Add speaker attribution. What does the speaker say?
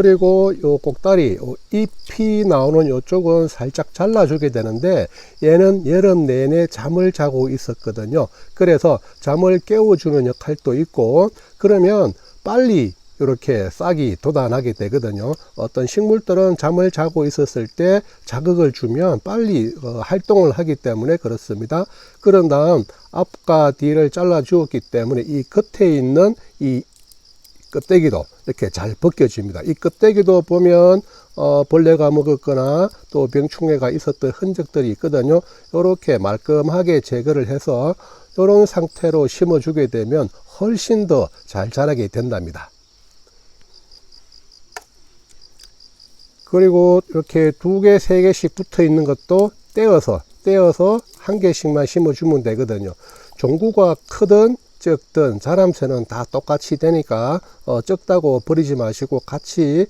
Speaker 1: 그리고 요 꼭다리 요 잎이 나오는 요쪽은 살짝 잘라주게 되는데 얘는 여름 내내 잠을 자고 있었거든요. 그래서 잠을 깨워주는 역할도 있고 그러면 빨리 이렇게 싹이 돋아나게 되거든요. 어떤 식물들은 잠을 자고 있었을 때 자극을 주면 빨리 어, 활동을 하기 때문에 그렇습니다. 그런 다음 앞과 뒤를 잘라 주었기 때문에 이 겉에 있는 이 껍데기도 이렇게 잘 벗겨집니다. 이 껍데기도 보면 어, 벌레가 먹었거나 또 병충해가 있었던 흔적들이 있거든요. 이렇게 말끔하게 제거를 해서 이런 상태로 심어주게 되면 훨씬 더 잘 자라게 된답니다. 그리고 이렇게 두 개, 세 개씩 붙어 있는 것도 떼어서, 떼어서 한 개씩만 심어주면 되거든요. 종구가 크든 적든 자람새는 다 똑같이 되니까 어, 적다고 버리지 마시고 같이